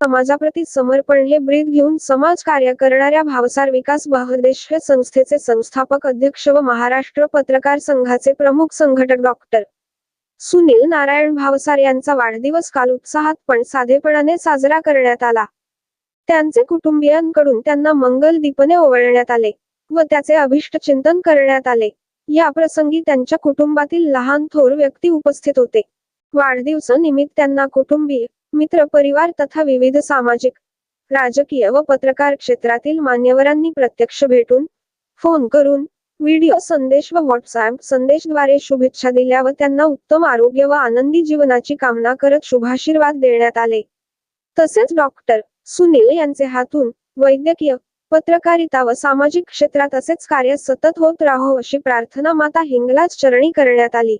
समाजाप्रती समर्पण हे ब्रीद घेऊन समाज कार्य करणाऱ्या भावसार विकास बहदेश हे संस्थेचे संस्थापक अध्यक्ष व महाराष्ट्र पत्रकार संघाचे प्रमुख संघटक डॉक्टर. सुनील नारायण भावसार यांचा वाढदिवस काल उत्साहात पण साधेपणाने साजरा करण्यात आला. त्यांचे कुटुंबियांकडून त्यांना मंगल दीपने ओवळण्यात आले व त्याचे अभिष्ट चिंतन करण्यात आले. या प्रसंगी त्यांच्या कुटुंबातील लहान थोर व्यक्ती उपस्थित होते. वाढदिवस निमित्त त्यांना कुटुंबीय मित्र परिवार तथा विविध सामाजिक राजकीय व पत्रकार क्षेत्रातील मान्यवरांनी प्रत्यक्ष भेटून फोन करून व्हिडिओ संदेश व व्हॉट्सअप संदेशद्वारे शुभेच्छा दिल्या व त्यांना उत्तम आरोग्य व आनंदी जीवनाची कामना करत शुभाशीर्वाद देण्यात आले. तसेच डॉक्टर सुनील यांचे हातून वैद्यकीय पत्रकारिता व सामाजिक क्षेत्रात असेच कार्य सतत होत राहो अशी प्रार्थना माता हिंगलाज चरणी करण्यात आली.